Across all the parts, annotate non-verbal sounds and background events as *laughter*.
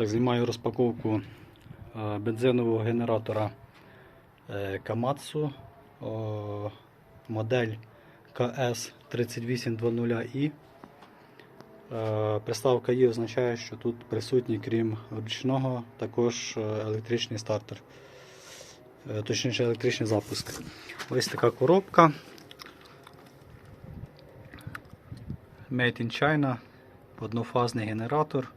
Так, знімаю розпаковку е, бензинового генератора е, Kamatsu, модель KS3820i. Е, Приставка І означає, що тут присутній, крім ручного, також е, електричний стартер. Е, Точніше електричний запуск. Ось така коробка. Made in China, однофазний генератор.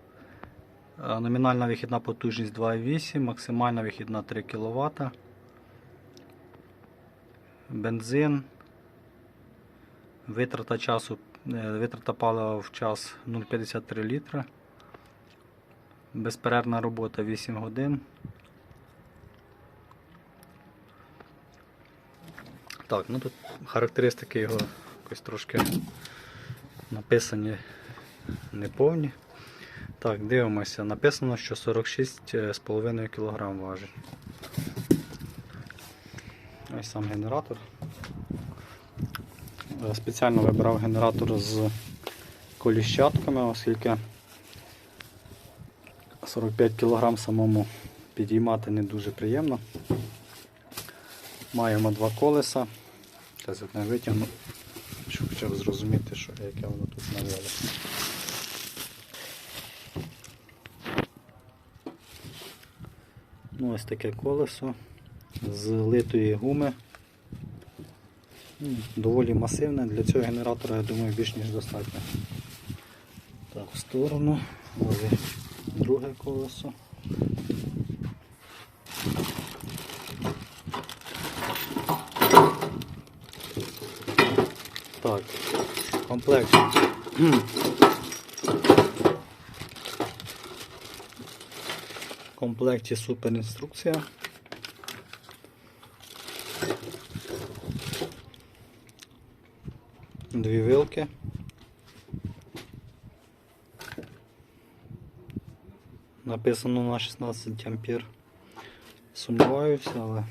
Е, Номінальна вихідна потужність 2,8, максимальна вихідна 3 кВт. Бензин. Витрата часу, е, витрата палива в час 0,53 літра. Безперервна робота 8 годин. Так, ну тут характеристики його якось трошки написані неповні. Так, дивимося. Написано, що 46,5 кг важить. Ось сам генератор. Е, Спеціально вибирав генератор з коліщатками, оскільки 45 кг самому підіймати не дуже приємно. Маємо два колеса. Зараз одне витягну, щоб хоча б зрозуміти, яке воно тут навело. Ну, ось таке колесо з литої гуми. Ну, Доволі масивне. Для цього генератора, я думаю, більш ніж достатньо. Так, в сторону. Ось друге колесо. Так, комплект. В комплекті супер інструкція. Дві вилки. Написано на 16 ампер. Сумніваюся, але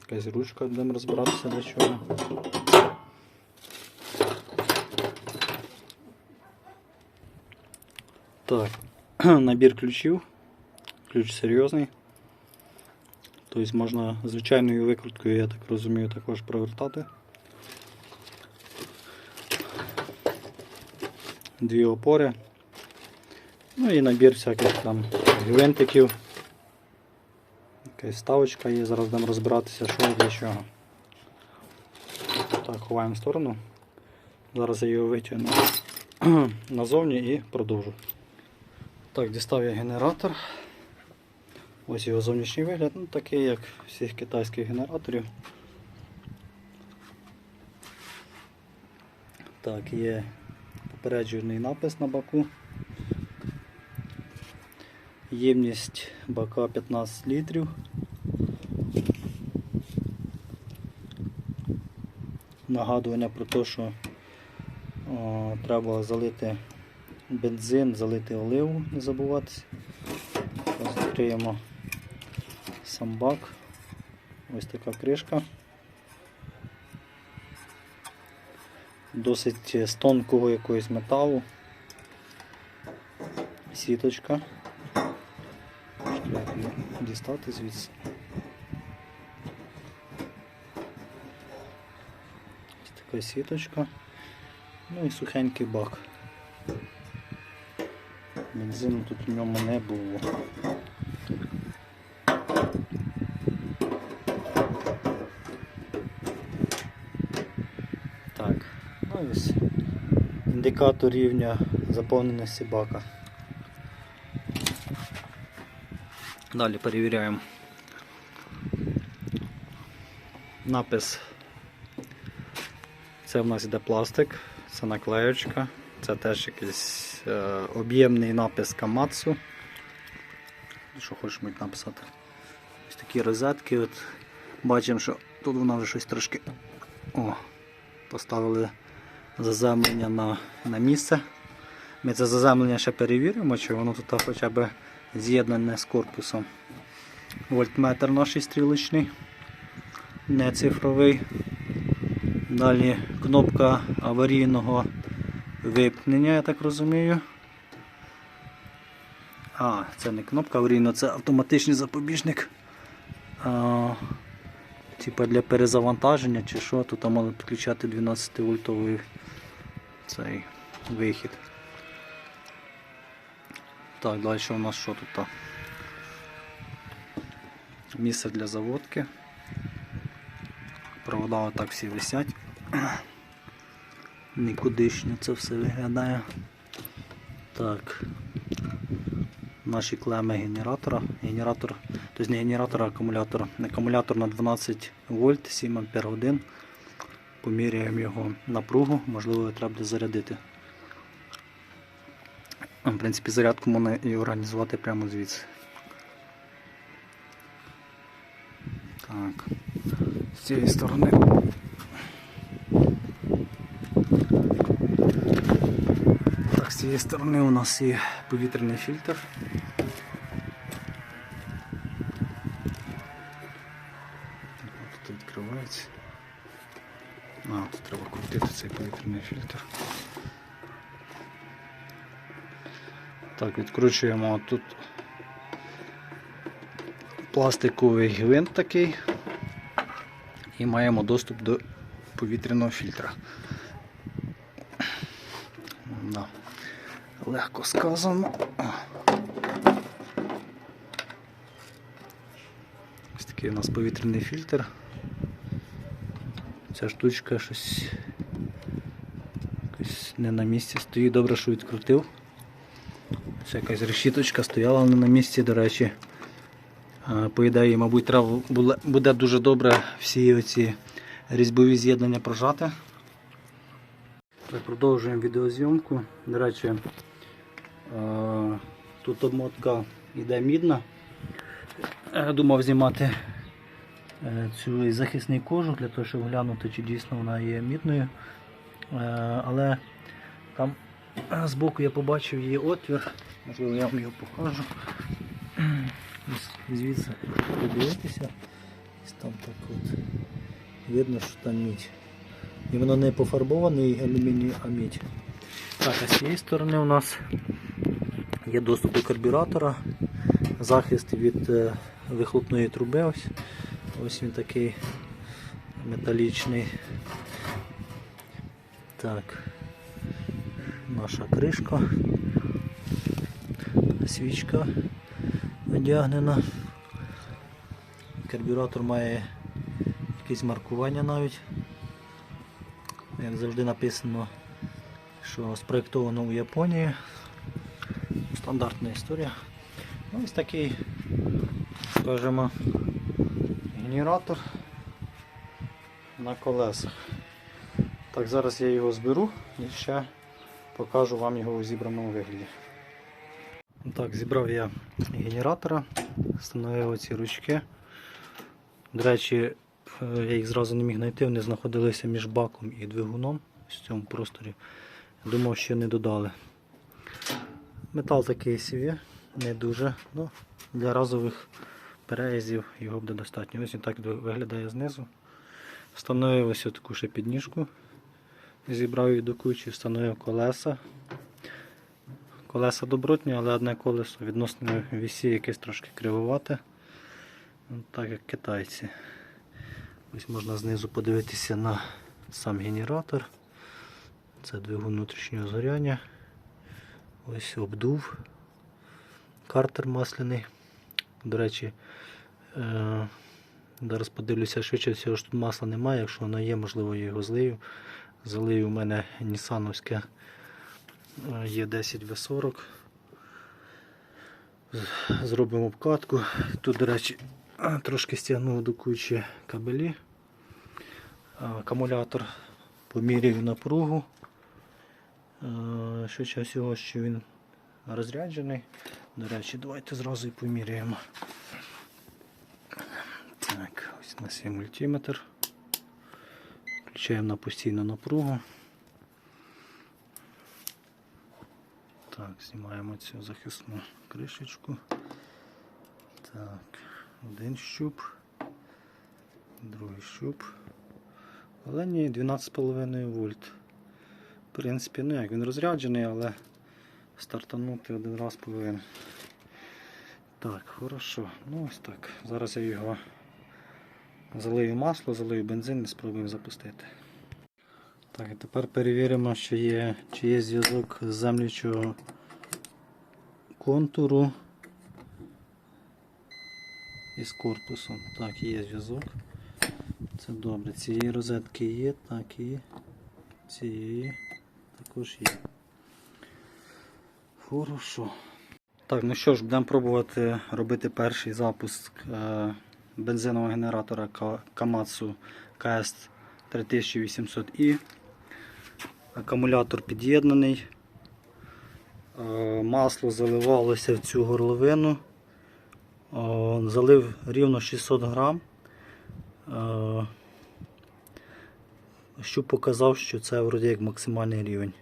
якась ручка будемо розбиратися для чого. Так, *clears throat* набір ключів. Ключ серйозний. Тобто можна звичайною викруткою, я так розумію, також провертати. Дві опори. Ну і набір всяких там гвинтиків. Якась ставочка є, зараз будемо розбиратися, що для чого. Так, ховаємо в сторону. Зараз я його витягну *clears throat* назовні і продовжу. Так, дістав я генератор. Ось його зовнішній вигляд, ну такий як всіх китайських генераторів. Так, є попереджувальний напис на баку. Ємність бака 15 літрів. Нагадування про те, що о, треба залити бензин, залити оливу, не забуватися. Закриємо сам бак. Ось така кришка. Досить з тонкого якогось металу. Сіточка. Треба дістати звідси. Ось така сіточка. Ну і сухенький бак. Бензину тут в ньому не було. Так, ну ось індикатор рівня заповненості бака. Далі перевіряємо напис. Це в нас йде пластик, це наклеючка, це теж якийсь е, об'ємний напис Камацу. Що хочеш мить написати? Ось такі розетки. От Бачимо, що тут вона вже щось трошки о, поставили заземлення на, на місце. Ми це заземлення ще перевіримо, чи воно тут хоча б з'єднане з корпусом. Вольтметр наш стрілочний, не цифровий. Далі кнопка аварійного випнення, я так розумію. А, це не кнопка аварійна, це автоматичний запобіжник. А, типа для перезавантаження чи що, тут можна підключати 12 вольтовий цей вихід. Так, далі у нас що тут? Місце для заводки. Провода отак всі висять. Нікудишньо це все виглядає. Так. Наші клеми генератора. Генератор, тобто не генератор, а акумулятор. Акумулятор на 12 вольт, 7 ампер годин. Поміряємо його напругу, можливо, його треба зарядити. В принципі, зарядку можна і організувати прямо звідси. Так. З цієї сторони. Так, з цієї сторони у нас є повітряний фільтр. Тут відкривається. А, тут треба крутити цей повітряний фільтр. Так, відкручуємо тут пластиковий гвинт такий і маємо доступ до повітряного фільтра. Да. Легко сказано. Ось такий у нас повітряний фільтр. Ця штучка щось не на місці стоїть. Добре, що відкрутив. Це якась решіточка стояла не на місці, до речі. По ідеї, мабуть, треба буде дуже добре всі оці різьбові з'єднання прожати. Продовжуємо відеозйомку. До речі, тут обмотка йде мідна. Е, Думав знімати е, цю захисний кожух для того, щоб глянути, чи дійсно вона є мідною. Е, Але там е, збоку я побачив її отвір. Можливо, я вам його покажу. Звідси подивитися. Там так от. Видно, що там мідь. І воно не пофарбований алюміній, а мідь. Так, а з цієї сторони у нас є доступ до карбюратора, захист від е, вихлопної труби. Ось, ось він такий металічний. Так, наша кришка, свічка одягнена. Карбюратор має якесь маркування навіть. Як завжди написано, що спроєктовано у Японії. Стандартна історія. Ну, Ось такий, скажімо, генератор на колесах. Так, зараз я його зберу і ще покажу вам його у зібраному вигляді. Так, зібрав я генератора, встановив оці ручки. До речі, е, я їх зразу не міг знайти, вони знаходилися між баком і двигуном в цьому просторі. Думав, що не додали. Метал такий собі, не дуже. Ну, для разових переїздів його буде достатньо. Ось він так виглядає знизу. Встановив ось таку ще підніжку. Зібрав її до кучі, встановив колеса. Колеса добротні, але одне колесо відносно вісі якесь трошки кривувате. Ну, Так як китайці. Ось можна знизу подивитися на сам генератор. Це двигун внутрішнього згоряння. Ось обдув. Картер масляний. До речі, е- зараз подивлюся швидше всього, що тут масла немає. Якщо воно є, можливо, я його злию. Залию у мене Нісановське є 10 В40. Зробимо обкатку. Тут, до речі, трошки стягнув до кучі кабелі. Акумулятор поміряю напругу. Швидше всього, що він розряджений. До речі, давайте зразу і поміряємо. Так, ось у нас є мультиметр. Включаємо на постійну напругу. Так, знімаємо цю захисну кришечку. Так, один щуп, другий щуп. Але ні, 12,5 вольт. Принципі, ну як він розряджений, але стартанути один раз повинен. Так, хорошо. Ну ось так. Зараз я його залию масло, залию бензин і спробуємо запустити. Так, і тепер перевіримо, що є, чи є зв'язок з землячого контуру із корпусом. Так, є зв'язок. Це добре. Цієї розетки є, так і цієї також є. Хорошо. Так, ну що ж, будемо пробувати робити перший запуск е, бензинового генератора Komatsu KS 3800i. Акумулятор під'єднаний. Е, масло заливалося в цю горловину. Е, залив рівно 600 грам. Що показав, що це вроді як максимальний рівень.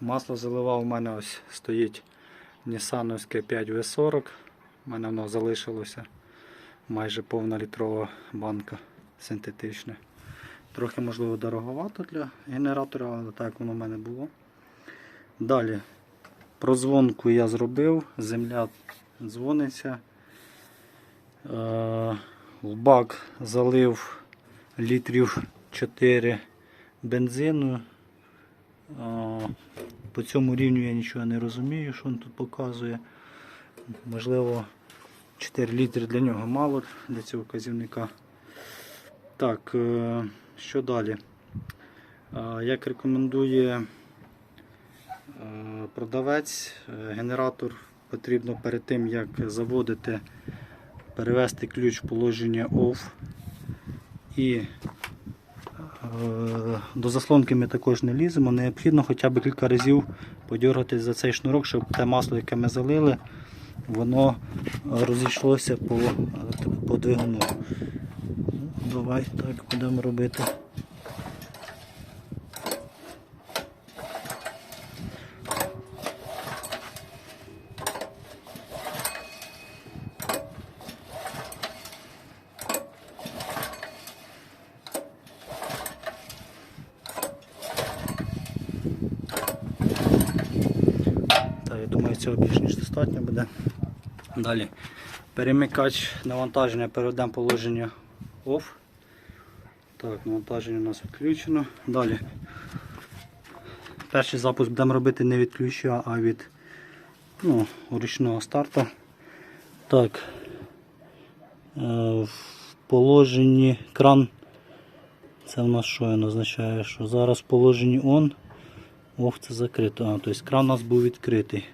Масло заливав у мене ось стоїть Нісановське 5В40. У мене воно залишилося майже повна літрова банка синтетична. Трохи, можливо, дороговато для генератора, але так воно в мене було. Далі прозвонку я зробив, земля дзвониться. Е, В бак залив літрів 4 бензину. По цьому рівню я нічого не розумію, що він тут показує. Можливо, 4 літри для нього мало для цього казівника. Так, е, що далі? Як рекомендує е, продавець, е, генератор потрібно перед тим, як заводити, перевести ключ в положення OFF. І до заслонки ми також не ліземо. Необхідно хоча б кілька разів подергати за цей шнурок, щоб те масло, яке ми залили, воно розійшлося по, по двигуну. Ну, Давай так будемо робити. Так, цього більш ніж достатньо буде. Далі. Перемикач навантаження переведемо положення OFF. Так, навантаження у нас відключено. Далі. Перший запуск будемо робити не від ключа, а від ну, ручного старту. Так. Е, В положенні кран. Це в нас що він означає, що зараз в положенні ON. Ох, це закрито. А, тобто кран у нас був відкритий.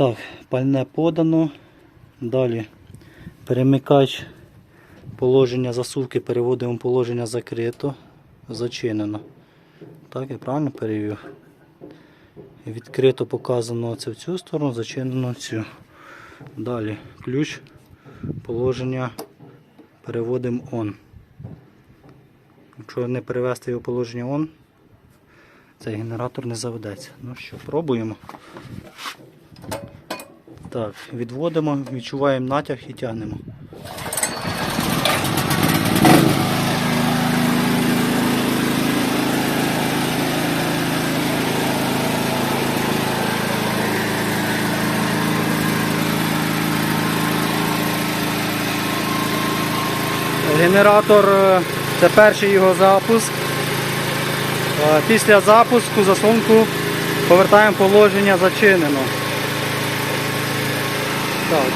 Так, пальне подано. Далі перемикач положення засувки переводимо положення закрито, зачинено. Так, я правильно перевів? Відкрито показано це в цю сторону, зачинено цю. Далі ключ, положення переводимо on. Якщо не перевести його положення on, цей генератор не заведеться. Ну що, пробуємо. Так, відводимо, відчуваємо натяг і тягнемо. Генератор е, це перший його запуск. Е, Після запуску заслонку повертаємо положення зачинено. Так.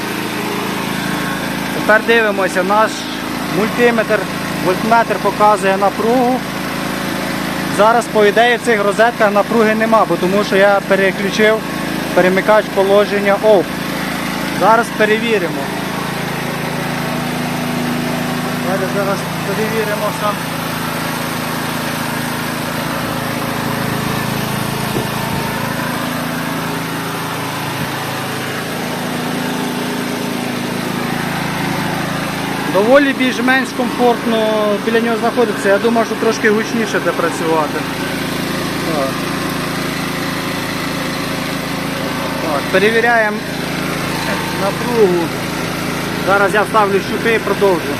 Тепер дивимося, наш мультиметр, вольтметр показує напругу. Зараз, по ідеї, в цих розетках напруги нема, бо тому що я переключив перемикач положення OFF. Зараз перевіримо. Зараз перевіримо сам. Доволі більш-менш комфортно біля нього знаходиться. Я думаю, що трошки гучніше де працювати. Так. Так, перевіряємо напругу. Зараз я ставлю щупи і продовжу.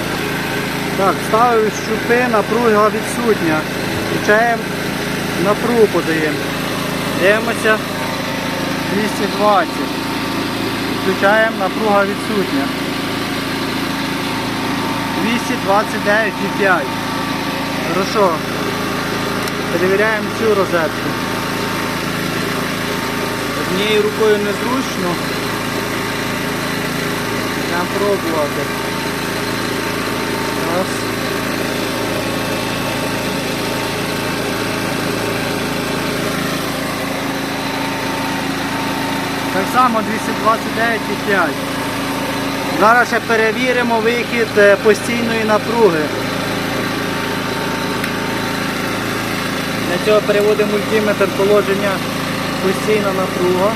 Так, ставлю щупи, напруга відсутня. Включаємо Напругу подаємо. Дивимося 220. Включаємо, напруга відсутня. 229,5. Хорошо. Перевіряємо цю розетку. Однією рукою незручно. Будемо пробувати. Раз. Так само 229,5. Зараз ще перевіримо вихід е, постійної напруги. Для цього переводимо мультиметр положення постійна напруга.